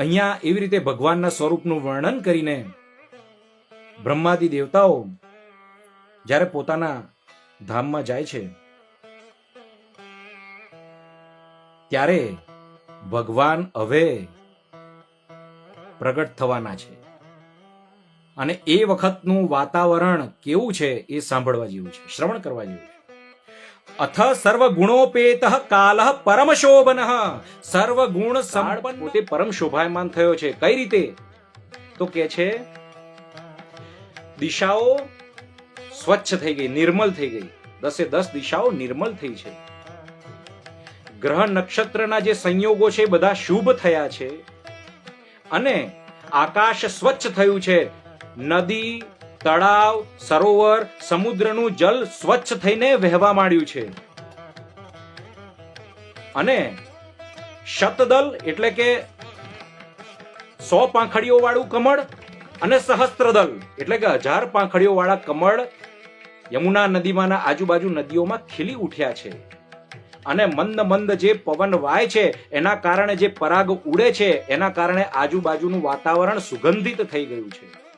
અહીંયા એવી રીતે ભગવાનના સ્વરૂપનું વર્ણન કરીને બ્રહ્માદિ દેવતાઓ જ્યારે પોતાના ધામમાં જાય છે, ત્યારે ભગવાન હવે પ્રગટ થવાના છે. અને એ વખતનું વાતાવરણ કેવું છે એ સાંભળવા જેવું છે, શ્રવણ કરવા જેવું છે. અથ સર્વ ગુણોપેત કાલ પરમ શોભન સર્વ ગુણ સંપન્ન પોતે પરમ શોભાયમાન થયો છે કઈ રીતે તો કે છે દિશાઓ સ્વચ્છ થઈ ગઈ નિર્મલ થઈ ગઈ દસે દસ દિશાઓ નિર્મલ થઈ છે ગ્રહ નક્ષત્રના જે સંયોગો છે બધા શુભ થયા છે અને આકાશ સ્વચ્છ થયું છે। નદી તળાવ, સરોવર, સમુદ્રનું જલ સ્વચ્છ થઈને વહેવા માંડ્યું છે. અને શતદલ એટલે કે સો પાંખડીઓ વાળું કમળ અને સહસ્ત્રદલ એટલે કે હજાર પાંખડીઓ વાળા કમળ યમુના નદીમાંના આજુબાજુ નદીઓમાં ખીલી ઉઠ્યા છે. અને મંદ મંદ જે પવન વાય છે, એના કારણે જે પરાગ ઉડે છે, એના કારણે આજુબાજુનું વાતાવરણ સુગંધિત થઈ ગયું છે.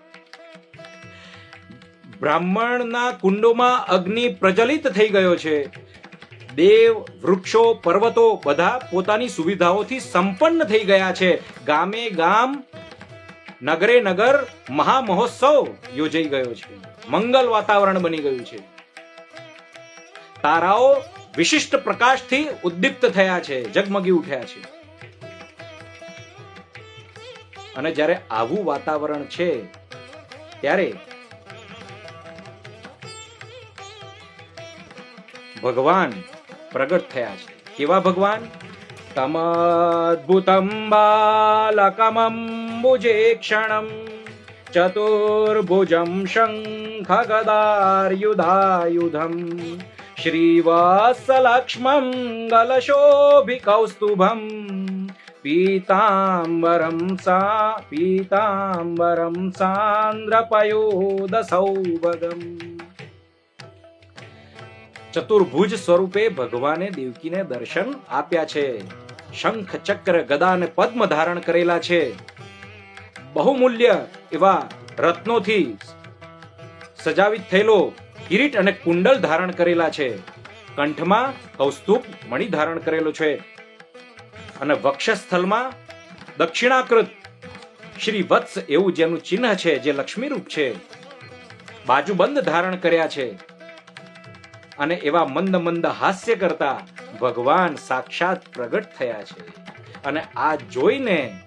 બ્રાહ્મણના કુંડોમાં અગ્નિ પ્રજલિત થઈ ગયો છે. દેવ, વૃક્ષો, પર્વતો બધા પોતાની સુવિધાઓથી સંપન્ન થઈ ગયા છે. ગામે ગામ, નગરે નગર મહામહોત્સવ યોજાઈ ગયો છે. મંગલ વાતાવરણ બની ગયું છે. તારાઓ વિશિષ્ટ પ્રકાશથી ઉદ્દીપ્ત થયા છે જગમગી ઉઠ્યા છે. અને જ્યારે આવું વાતાવરણ છે, ત્યારે ભગવાન પ્રગટ થયા છે. કેવા ભગવાન? તમદ્ભુતમ બાલકમંબુજે ક્ષણમ ચતુર્ભુજમ શંખ ગદાર્યુધાયુધમ શ્રીવાસલક્ષ્મમ ગલશોભિકૌસ્તુભમ પીતાંબરમ સા પીતાંબરમ સાંદ્રપયોદ સૌભગમ ચતુર્ભુજ સ્વરૂપે ભગવાને દેવકીને દર્શન આપ્યા છે. શંખ, ચક્ર, ગદા અને પદ્મ ધારણ કરેલા છે. બહુમૂલ્ય એવા રત્નોથી સજાવિત થયેલો કિરીટ અને કુંડલ ધારણ કરેલા છે. કંઠમાં કૌસ્તુભ મણિ ધારણ કરેલો છે. અને વક્ષસ્થલમાં દક્ષિણાકૃત શ્રી વત્સ એવું જેનું ચિહ્ન છે જે લક્ષ્મી રૂપ છે. બાજુબંધ ધારણ કર્યા છે. અને એવા મંદ મંદ હાસ્ય કરતા ભગવાન સાક્ષાત પ્રગટ થયા છે. અને આ જોઈને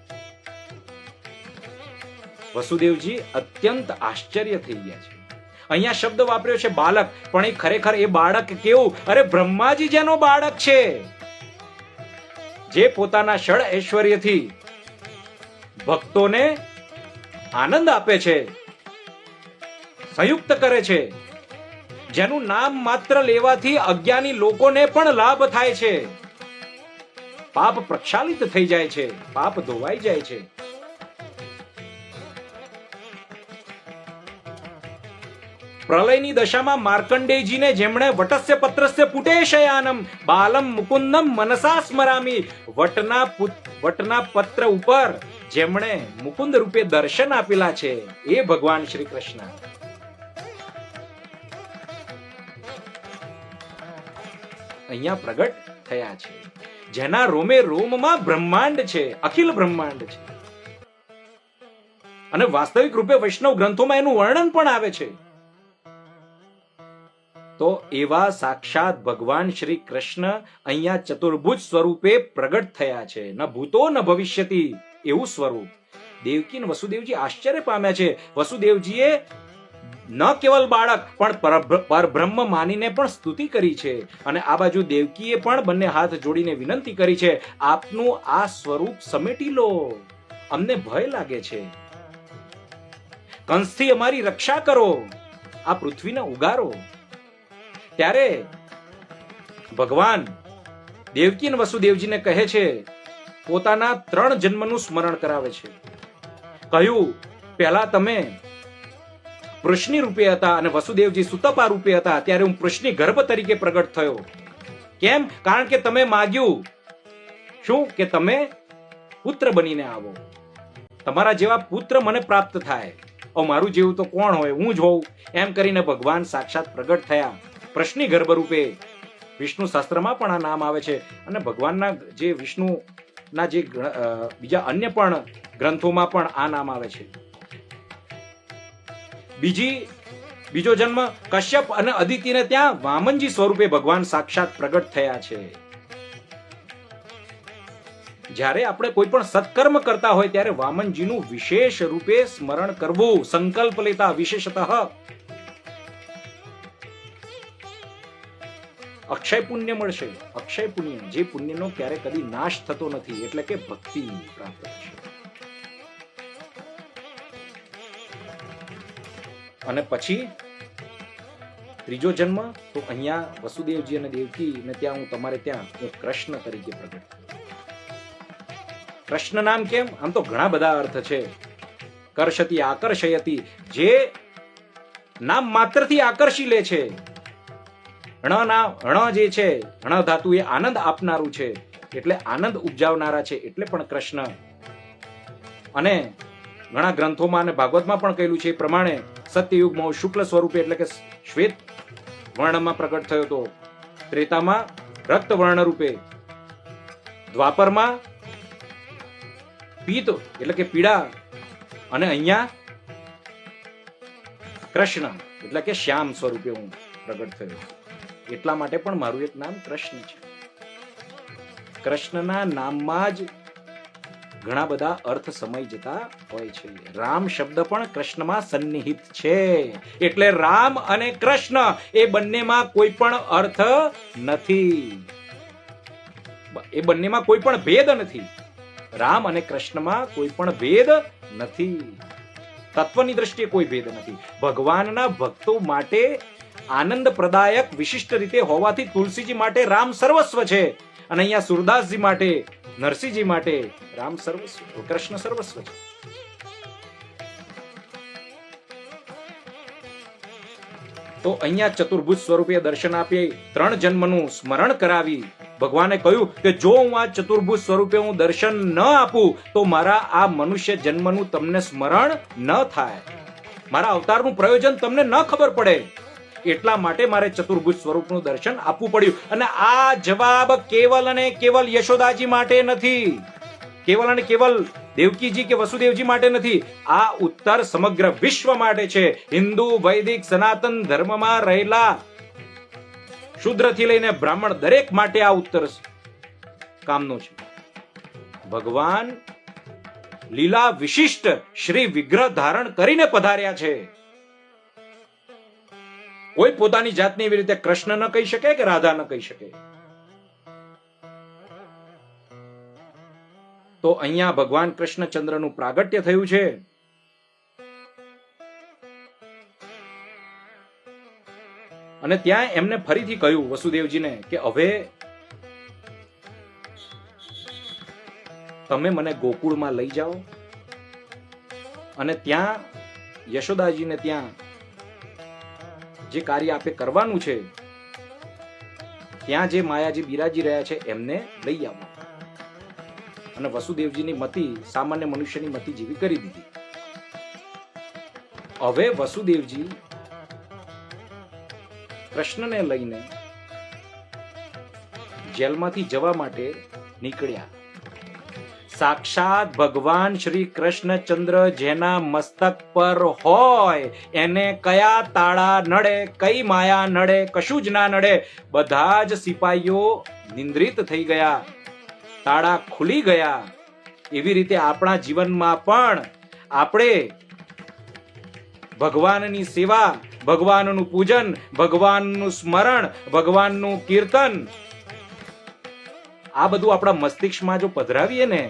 વસુદેવજી અત્યંત આશ્ચર્ય થઈ ગયા છે. અહીંયા શબ્દ વાપર્યો છે બાલક પણ એ ખરેખર એ બાળક કેવું? અરે બ્રહ્માજી જેનો બાળક છે. જે પોતાના ષડ ઐશ્વર્યથી ભક્તોને આનંદ આપે છે, સંયુક્ત કરે છે. જેનું નામ માત્ર લેવાથી અજ્ઞાની લોકોને પણ લાભ થાય છે. પાપ પ્રક્ષાલિત થઈ જાય છે. પાપ ધોવાઈ જાય છે. પ્રલયની દશામાં માર્કંડેયજીને જેમણે વટસ્ય પત્રસ્ય પુટેશયાનમ બાલમ મુકુંદમ મનસા સ્મરામી, વટના વટના પત્ર ઉપર જેમણે મુકુંદ રૂપે દર્શન આપેલા છે. એ ભગવાન શ્રી કૃષ્ણ. અહીંયા પ્રગટ થયા છે. જેના રોમે રોમમાં બ્રહ્માંડ છે, અખિલ બ્રહ્માંડ છે. અને વાસ્તવિક રૂપે વૈષ્ણવ ગ્રંથોમાં એનું વર્ણન પણ આવે છે. તો એવા સાક્ષાત ભગવાન શ્રી કૃષ્ણ અહીંયા ચતુર્ભુજ સ્વરૂપે પ્રગટ થયા છે. ન ભૂતો, ન ભવિષ્યતી, એવું સ્વરૂપ. દેવકી વસુદેવજી આશ્ચર્ય પામ્યા છે. વસુદેવજીએ ન કેવલ બાળક, પણ પરબ્રહ્મ માનીને પણ સ્તુતિ કરી છે. અને આ બાજુ દેવકીએ પણ બંને હાથ જોડીને વિનંતી કરી છે, આપનું આ સ્વરૂપ સમેટી લો. અમને ભય લાગે છે. કંસથી અમારી રક્ષા કરો. આ પૃથ્વીને ઉગારો. ત્યારે ભગવાન દેવકી અને વસુદેવજીને કહે છે, પોતાના ત્રણ જન્મનું સ્મરણ કરાવે છે. કહ્યું, પહેલા તમે પૃષ્ણિ રૂપે હતા અને વસુદેવજી સુતપા રૂપે હતા. ત્યારે હું પૃષ્ણિ ગર્ભ તરીકે પ્રગટ થયો. કેમ? કારણ કે તમે માગ્યું. શું? કે તમે પુત્ર બનીને આવો. તમારા જેવા પુત્ર મને પ્રાપ્ત થાય. ઓ, મારું જેવું તો કોણ હોય? હું જ હોઉં. એમ કરીને ભગવાન સાક્ષાત પ્રગટ થયા. પ્રશ્ની ગર્ભ રૂપે. વિષ્ણુ શાસ્ત્રમાં પણ આ નામ આવે છે. અને ભગવાનના જે વિષ્ણુના જે બીજા અન્ય પણ ગ્રંથોમાં પણ આ નામ આવે છે. બીજી, બીજો જન્મ કશ્યપ અને અદિતિને ત્યાં વામનજી સ્વરૂપે ભગવાન સાક્ષાત પ્રગટ થયા છે. જ્યારે આપણે કોઈ પણ સત્કર્મ કરતા હોય ત્યારે વામનજીનું વિશેષ રૂપે સ્મરણ કરવું સંકલ્પ લેતા વિશેષતઃ અક્ષય પુણ્ય મળશે. અક્ષય પુણ્ય જે પુણ્યનો ક્યારે કદી નાશ થતો નથી, એટલે કે ભક્તિ પ્રાપ્ત થશે. અને પછી ત્રીજો જન્મ, તો અહીંયા વસુદેવજી અને દેવકી ને ત્યાં હું તમારે ત્યાં હું કૃષ્ણ તરીકે પ્રગટ. કૃષ્ણ નામ કેમ? આમ તો ઘણા બધા અર્થ છે. કરશતી આકર્ષયતી, જે નામ માત્રથી આકર્ષી લે છે. હણ ના હણ જે છે હણ ધાતુ એ આનંદ આપનારું છે. એટલે આનંદ ઉપજાવનારા છે, એટલે પણ કૃષ્ણ. અને ઘણા ગ્રંથોમાં અને ભાગવતમાં પણ કહેલું છે એ પ્રમાણે સત્યયુગમાં શુક્લ સ્વરૂપે એટલે કે શ્વેત વર્ણમાં પ્રગટ થયો હતો. ત્રેતામાં રક્ત વર્ણ રૂપે. દ્વાપરમાં પીત એટલે કે પીળા અને અહીંયા કૃષ્ણ એટલે કે શ્યામ સ્વરૂપે હું પ્રગટ થયો. એટલા માટે પણ મારું એક નામ કૃષ્ણ છે. કૃષ્ણના નામમાં જ ઘણા બધા અર્થ સમય જતા હોય છે. રામ શબ્દ પણ કૃષ્ણમાં સન્નિહિત છે. એટલે રામ અને કૃષ્ણ એ બંનેમાં કોઈ પણ અર્થ નથી. એ બંનેમાં કોઈ પણ ભેદ નથી. રામ અને કૃષ્ણમાં કોઈ પણ ભેદ નથી. તત્વની દ્રષ્ટિએ કોઈ ભેદ નથી. ભગવાનના ભક્તો માટે આનંદ પ્રદાયક વિશિષ્ટ રીતે હોવાથી તુલસીજી માટે રામ સર્વસ્વ છે. અને અહીંયા સુરદાસજી માટે, નરસિંહજી માટે રામ સર્વસ્વ, કૃષ્ણ સર્વસ્વ છે. તો અહીંયા ચતુર્ભુજ સ્વરૂપે દર્શન આપી ત્રણ જન્મનું સ્મરણ કરાવી ભગવાને કહ્યું કે જો હું આ ચતુર્ભુજ સ્વરૂપે હું દર્શન ન આપું, તો મારા આ મનુષ્ય જન્મનું તમને સ્મરણ ન થાય. મારા અવતારનું પ્રયોજન તમને ન ખબર પડે. એટલા માટે મારે ચતુર્ભુજ સ્વરૂપનું દર્શન આપવું પડ્યું. અને આ જવાબ કેવલ અને કેવલ યશોદાજી માટે નથી. કેવલ અને કેવલ દેવકીજી કે વસુદેવજી માટે નથી. આ ઉત્તર સમગ્ર વિશ્વ માટે છે. હિન્દુ, વૈદિક, સનાતન ધર્મમાં રહેલા શુદ્રથી લઈને બ્રાહ્મણ દરેક માટે આ ઉત્તર કામનો છે. ભગવાન લીલા વિશિષ્ટ શ્રી વિગ્રહ ધારણ કરીને પધાર્યા છે. કોઈ પોતાની જાતને એવી રીતે કૃષ્ણ ન કહી શકે કે રાધા ન કહી શકે? તો અહીંયા ભગવાન કૃષ્ણચંદ્રનું પ્રાગટ્ય થયું છે. અને ત્યાં એમને ફરીથી કહ્યું વસુદેવજીને કે, હવે તમે મને ગોકુળમાં લઈ જાઓ. અને ત્યાં યશોદાજીને ત્યાં જે કાર્ય આપે કરવાનું છે, ત્યાં જે માયાજી બિરાજી રહ્યા છે, એમને લઈ આવો. અને વસુદેવજીની મતિ, સામાન્ય મનુષ્યની મતિ જેવી કરી દીધી. હવે વસુદેવજી કૃષ્ણને લઈને જેલમાંથી જવા માટે નીકળ્યા. સાક્ષાત ભગવાન શ્રી કૃષ્ણચંદ્ર જેના મસ્તક પર હોય, એને કયા તાળા નડે, કઈ માયા નડે, કશું જ ના નડે, બધા જ સિપાહીઓ નિંદ્રિત થઈ ગયા, તાળા ખુલી ગયા. એવી રીતે આપણા જીવનમાં પણ આપણે ભગવાનની સેવા, ભગવાનનું પૂજન, ભગવાનનું સ્મરણ, ભગવાનનું કીર્તન, આ બધું આપણા મસ્તિષ્કમાં જો પધરાવીએ ને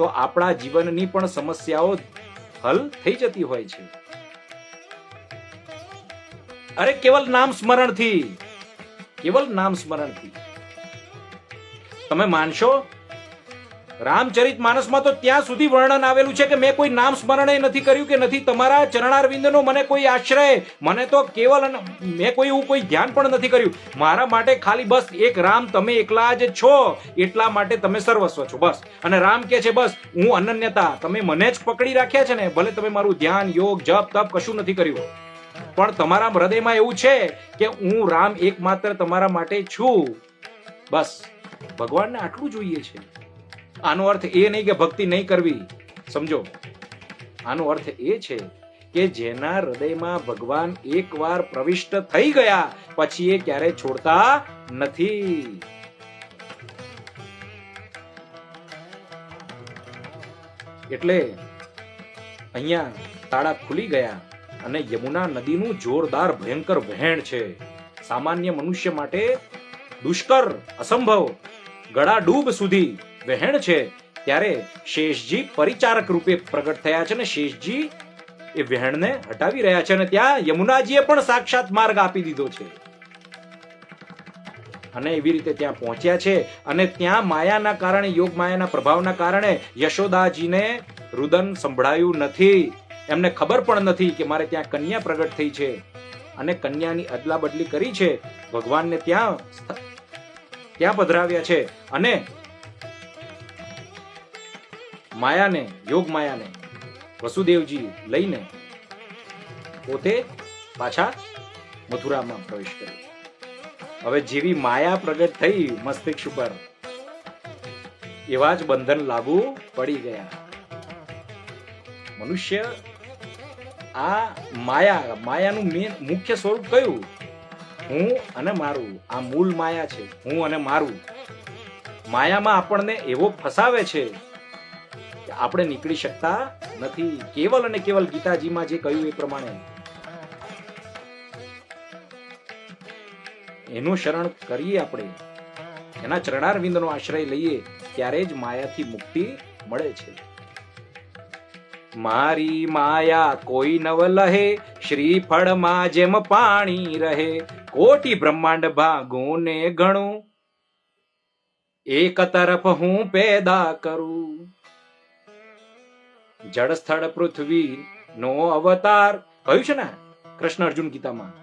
તો આપણા જીવનની પણ સમસ્યાઓ હલ થઈ જતી હોય છે. અરે કેવલ નામ સ્મરણથી, કેવલ નામ સ્મરણથી. તમે માનશો? રામચરિત માનસમાં તો ત્યાં સુધી વર્ણન આવેલું છે કે મેં કોઈ નામ સ્મરણે નથી કર્યું કે નથી. તમારા ચરણારવિંદનો મને કોઈ આશ્રય. મને તો કેવલ અને મેં કોઈ એવું કોઈ ધ્યાન પણ નથી કર્યું. મારા માટે ખાલી બસ એક રામ, તમે એકલા જ છો. એટલા માટે તમે સર્વસ્વ છો. બસ. અને રામ કે છે, બસ, હું અનન્યતા. તમે મને જ પકડી રાખ્યા છે ને, ભલે તમે મારું ધ્યાન, યોગ, જપ, તપ કશું નથી કર્યું. પણ તમારા હૃદયમાં એવું છે કે હું રામ એકમાત્ર તમારા માટે છું. બસ. ભગવાનને આટલું જોઈએ છે. આનો અર્થ એ નહીં કે ભક્તિ નહીં કરવી. સમજો. આનો અર્થ એ છે કે જેના હૃદયમાં ભગવાન એકવાર પ્રવિષ્ટ થઈ ગયા, પછી એ ક્યારે છોડતા નથી. એટલે અહીંયા તાળા ખુલી ગયા અને યમુના નદીનું જોરદાર ભયંકર વહેણ છે. સામાન્ય મનુષ્ય માટે દુષ્કર, અસંભવ ગળા ડૂબ સુધી વહેણ છે, ત્યારે શેષજી પરિચારક રૂપે પ્રગટ થયા છે ને શેષજી એ વહેણને હટાવી રહ્યા છે અને ત્યાં યમુનાજીએ પણ સાક્ષાત માર્ગ આપી દીધો છે. અને એવી રીતે ત્યાં પહોંચ્યા છે અને ત્યાં માયાના કારણે, યોગ માયાના પ્રભાવના કારણે યશોદાજીને રુદન સંભળાયું નથી. એમને ખબર પણ નથી કે મારે ત્યાં કન્યા પ્રગટ થઈ છે અને કન્યાની અદલા બદલી કરી છે. ભગવાનને ત્યાં ત્યાં પધરાવ્યા છે અને માયાને, યોગ માયાને, વસુદેવજી લઈને પોતે પાછા મથુરામાં પ્રવેશ કર્યો. હવે જેવી માયા પ્રગટ થઈ મસ્તિષ્ક ઉપર, એવા જ બંધન લાગુ પડી ગયા. મનુષ્ય આ માયા, માયાનું મેન મુખ્ય સ્વરૂપ કયું? હું અને મારું. આ મૂળ માયા છે. હું અને મારું. માયામાં આપણને એવો ફસાવે છે આપણે નીકળી શકતા નથી. કેવલ અને કેવલ ગીતાજીમાં જે કહ્યું એ પ્રમાણે. એનું શરણ કરીએ આપણે. એના ચરણારવિંદનો આશ્રય લઈએ, ત્યારે જ માયાથી મુક્તિ મળે છે. મારી માયા કોઈ નવ લહે, શ્રીફળમાં જેમ પાણી રહે, કોટી બ્રહ્માંડ ભાગું ને ગણું. એક તરફ હું પેદા કરું જળ પૃથ્વી નો અવતાર, કહ્યું છે ને કૃષ્ણ અર્જુન ગીતામાં.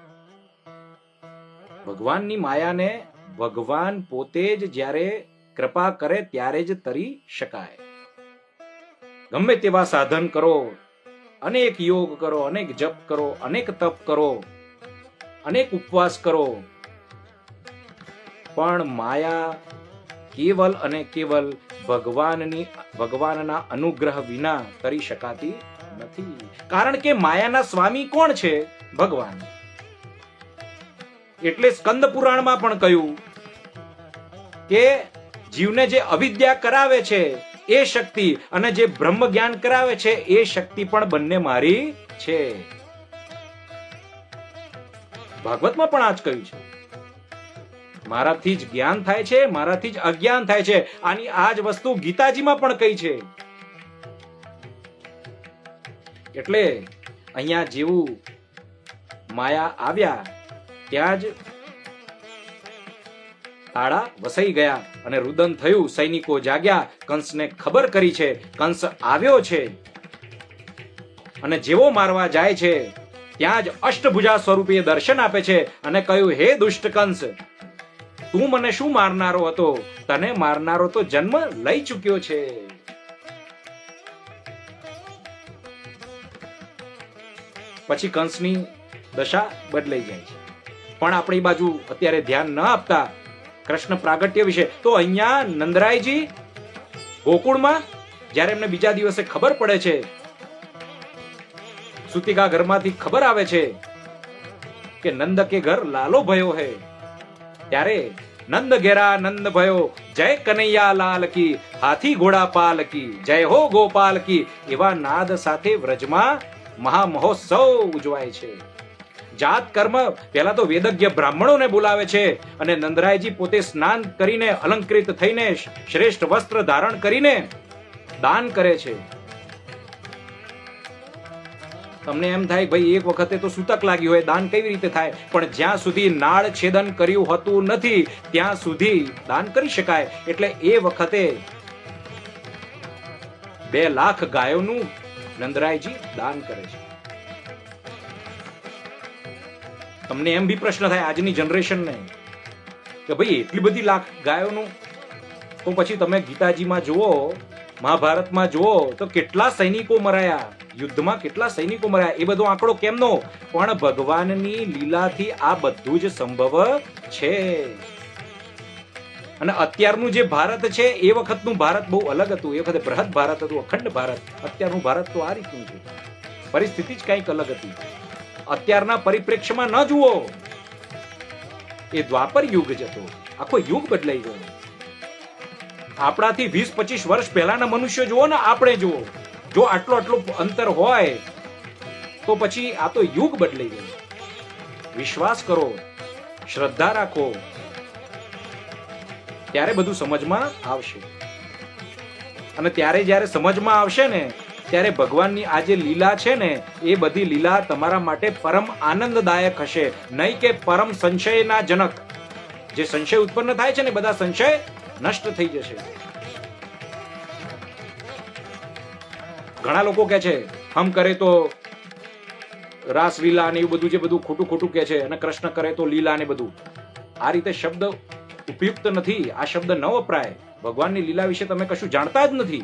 ભગવાનની માયાને ભગવાન પોતે જ જ્યારે કૃપા કરે ત્યારે જ તરી શકાય. ગમે તેવા સાધન કરો, અનેક યોગ કરો, અનેક જપ કરો, અનેક તપ કરો, અનેક ઉપવાસ કરો. પણ માયા કેવલ અને કેવલ ભગવાનની, ભગવાનના અનુગ્રહ વિના કરી શકાતી નથી. કારણ કે માયાના સ્વામી કોણ છે? ભગવાન. એટલે સ્કંદ પુરાણમાં પણ કહ્યું કે જીવને જે અવિદ્યા કરાવે છે, એ શક્તિ અને જે બ્રહ્મ જ્ઞાન કરાવે છે, એ શક્તિ પણ બંને મારી છે. ભાગવતમાં પણ આ જ કહ્યું છે. મારાથી જ જ્ઞાન થાય છે, મારાથી જ અજ્ઞાન થાય છે. આની આ જ વસ્તુ ગીતાજીમાં પણ કહી છે. એટલે અહીંયા જેવું માયા આવ્યા, ત્યાં જ તાળા વસાઈ ગયા અને રુદન થયું. સૈનિકો જાગ્યા, કંસને ખબર કરી છે, કંસ આવ્યો છે. અને જેવો મારવા જાય છે, ત્યાં જ અષ્ટભુજા સ્વરૂપે દર્શન આપે છે અને કહ્યું, હે દુષ્ટ કંસ તું મને શું મારનારો હતો? તને મારનારો તો જન્મ લઈ ચૂક્યો છે. પછી કંસની દશા બદલાઈ જાય છે. પણ આપણી બાજુ અત્યારે ધ્યાન ન આપતા કૃષ્ણ પ્રાગટ્ય વિશે. તો અહીંયા નંદરાયજી ગોકુળમાં જ્યારે એમને બીજા દિવસે ખબર પડે છે, સુતિકા ઘરમાંથી ખબર આવે છે કે નંદ કે ઘર લાલો ભયો હે. ત્યારે નંદ ઘેરા નંદ ભયો જય કનૈયા લાલ કી હાથી ઘોડા પાલ કી જય હો ગોપાલ કી એવા નાદ સાથે વ્રજમાં મહામહોત્સવ ઉજવાય છે। જાત કર્મ પહેલા તો વેદજ્ઞ બ્રાહ્મણોને બોલાવે છે અને નંદરાયજી પોતે સ્નાન કરીને અલંકૃત થઈને શ્રેષ્ઠ વસ્ત્ર ધારણ કરીને દાન કરે છે. તમને એમ થાય ભાઈ, એક વખતે તો સૂતક લાગ્યું હોય, દાન કેવી રીતે થાય? પણ જ્યાં સુધી નાળ છેદન કર્યું હતું નથી, ત્યાં સુધી દાન કરી શકાય. એટલે એ વખતે બે લાખ ગાયોનું નંદરાયજી દાન કરે છે. તમને એમ બી પ્રશ્ન થાય આજની જનરેશનને કે ભાઈ, એટલી બધી લાખ ગાયોનું? તો પછી તમે ગીતાજીમાં જુઓ, મહાભારતમાં જુઓ, તો કેટલા સૈનિકો મરાયા? યુદ્ધમાં કેટલા સૈનિકો મર્યા? એ બધો આંકડો કેમનો પણ ભગવાનની લીલાથી આ બધું જ સંભવ છે. અને અત્યારનું જે ભારત છે, એ વખતનું ભારત બહુ અલગ હતું. એ વખતે બૃહદ ભારત હતું, અખંડ ભારત. અત્યારનું ભારત તો આ રીતનું છે. પરિસ્થિતિ જ કંઈક અલગ હતી. અત્યારના પરિપ્રેક્ષ્યમાં ન જુઓ. એ દ્વાપર યુગ જ હતો. આખો યુગ બદલાઈ ગયો. આપણાથી વીસ પચીસ વર્ષ પહેલાના મનુષ્ય જુઓ ને, આપણે જુઓ. જો આટલો આટલું અંતર હોય, તો પછી આ તો યુગ બદલાઈ ગયો. વિશ્વાસ કરો, શ્રદ્ધા રાખો, ત્યારે બધું સમજમાં આવશે. અને ત્યારે જ્યારે સમજમાં આવશે ને, ત્યારે ભગવાનની આ જે લીલા છે ને, એ બધી લીલા તમારા માટે પરમ આનંદદાયક હશે. નહીં કે પરમ સંશયના જનક. જે સંશય ઉત્પન્ન થાય છે ને, બધા સંશય નષ્ટ થઈ જશે. ઘણા લોકો કહે છે, હમ કરે તો રાસલીલા ને એવું બધું જે બધું ખોટું ખોટું કહે છે અને કૃષ્ણ કરે તો લીલા ને બધું. આ રીતે શબ્દ ઉપયુક્ત નથી, આ શબ્દ ન વપરાય. ભગવાનની લીલા વિશે તમે કશું જાણતા જ નથી.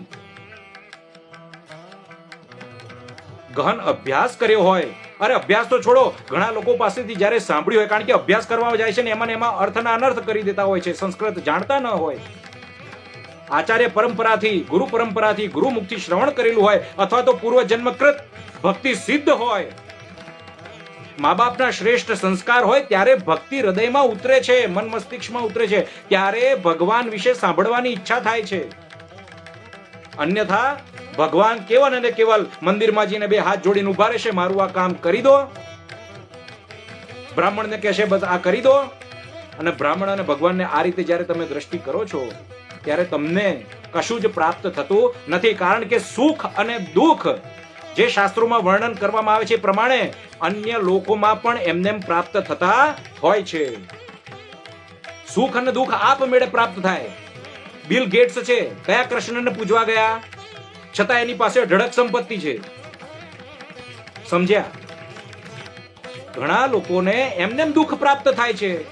ગહન અભ્યાસ કર્યો હોય, અરે અભ્યાસ તો છોડો, ઘણા લોકો પાસેથી જ્યારે સાંભળ્યું હોય, કારણ કે અભ્યાસ કરવા જાય છે ને એમાં એમાં અર્થના અનર્થ કરી દેતા હોય છે, સંસ્કૃત જાણતા ન હોય. આચાર્ય પરંપરાથી, ગુરુ પરંપરાથી ગુરુ મુક્તિ શ્રવણ કરેલું હોય અથવા તો પૂર્વ જન્મકૃત ભક્તિ સિદ્ધ હોય. મા બાપના શ્રેષ્ઠ સંસ્કાર હોય ત્યારે ભક્તિ હૃદયમાં ઉતરે છે, મન મસ્તિષ્કમાં ઉતરે છે, ત્યારે ભગવાન વિશે સાંભળવાની ઈચ્છા થાય છે. અન્યથા, ભગવાન કેવલ અને કેવલ મંદિરમાં જઈને બે હાથ જોડીને ઊભા રહેશે, મારું આ કામ કરી દો. બ્રાહ્મણને કહેશે, બસ આ કરી દો. અને બ્રાહ્મણ અને ભગવાનને આ રીતે જ્યારે તમે દ્રષ્ટિ કરો છો ત્યારે તમને કશું જ પ્રાપ્ત થતું નથી. કારણ કે સુખ અને દુઃખ જે શાસ્ત્રોમાં વર્ણન કરવામાં આવે છે પ્રમાણે અન્ય લોકોમાં પણ એમને પ્રાપ્ત થતા હોય છે. સુખ અને દુઃખ આપમેળે પ્રાપ્ત થાય. બિલ ગેટ્સ છે, કયા કૃષ્ણને પૂજવા ગયા? છતાં એની પાસે ઢળક સંપત્તિ છે. સમજ્યા? ઘણા લોકોને એમને દુઃખ પ્રાપ્ત થાય છે.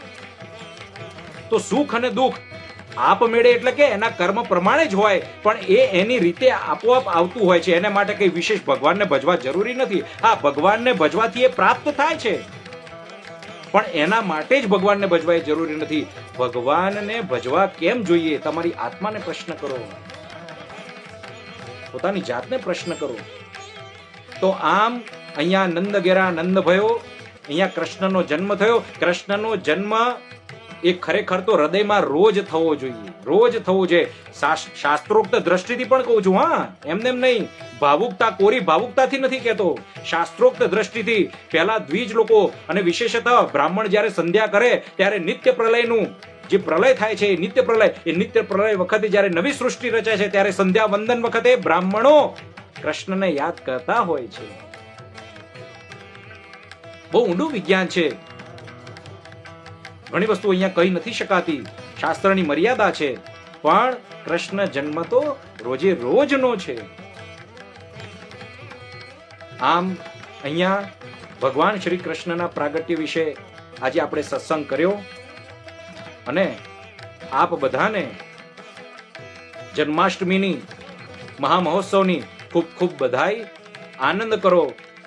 તો સુખ અને દુઃખ આપમેળે એટલે કે એના કર્મ પ્રમાણે જ હોય, પણ એ એની રીતે આપોઆપ આવતું હોય છે. એના માટે કઈ વિશેષ ભગવાનને ભજવા જરૂરી નથી. હા, ભગવાનને ભજવાથી એ પ્રાપ્ત થાય છે. પણ એના માટે જ ભગવાનને ભજવા એ જરૂરી નથી. ભગવાનને ભજવા કેમ જોઈએ? તમારી આત્માને પ્રશ્ન કરો. પોતાની જાતને પ્રશ્ન કરો. તો આમ અહીંયા નંદ ગેરા નંદ ભયો અહીંયા કૃષ્ણનો જન્મ થયો. કૃષ્ણનો જન્મ એ ખરેખર તો હૃદયમાં રોજ થવો જોઈએ. રોજ થવો જોઈએ. શાસ્ત્રોક્ત દ્રષ્ટિથી પણ કહું છું, હા. એમને એમ નહીં. ભાવુકતા કોરી ભાવુકતાથી નથી કહેતો. શાસ્ત્રોક્ત દ્રષ્ટિથી પહેલા દ્વિજ લોકો અને વિશેષતઃ બ્રાહ્મણ જ્યારે સંધ્યા કરે ત્યારે નિત્ય પ્રલયનું જે પ્રલય થાય છે એ નિત્ય પ્રલય, એ નિત્ય પ્રલય વખતે જ્યારે નવી સૃષ્ટિ રચાય છે ત્યારે સંધ્યા વંદન વખતે બ્રાહ્મણો કૃષ્ણને યાદ કરતા હોય છે. બહુ ઊંડું વિજ્ઞાન છે. ઘણી વસ્તુ અહીંયા કહી નથી શકાતી. શાસ્ત્રની મર્યાદા છે, પણ કૃષ્ણ જન્મ તો રોજે રોજનો છે. આમ અહીંયા ભગવાન શ્રી કૃષ્ણના પ્રાગટ્ય વિશે આજે આપણે સત્સંગ કર્યો અને આપ બધાને જન્માષ્ટમીની, મહામહોત્સવની ખૂબ ખૂબ બધાઈ આનંદ કરો.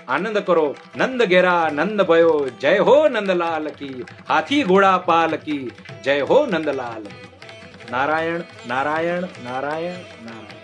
આનંદ કરો નંદ ઘેરા નંદ ભયો જય હો નંદલાલ કી, હાથી ઘોડા પાલ કી, જય હો નંદલાલ નારાયણ નારાયણ નારાયણ નારાયણ.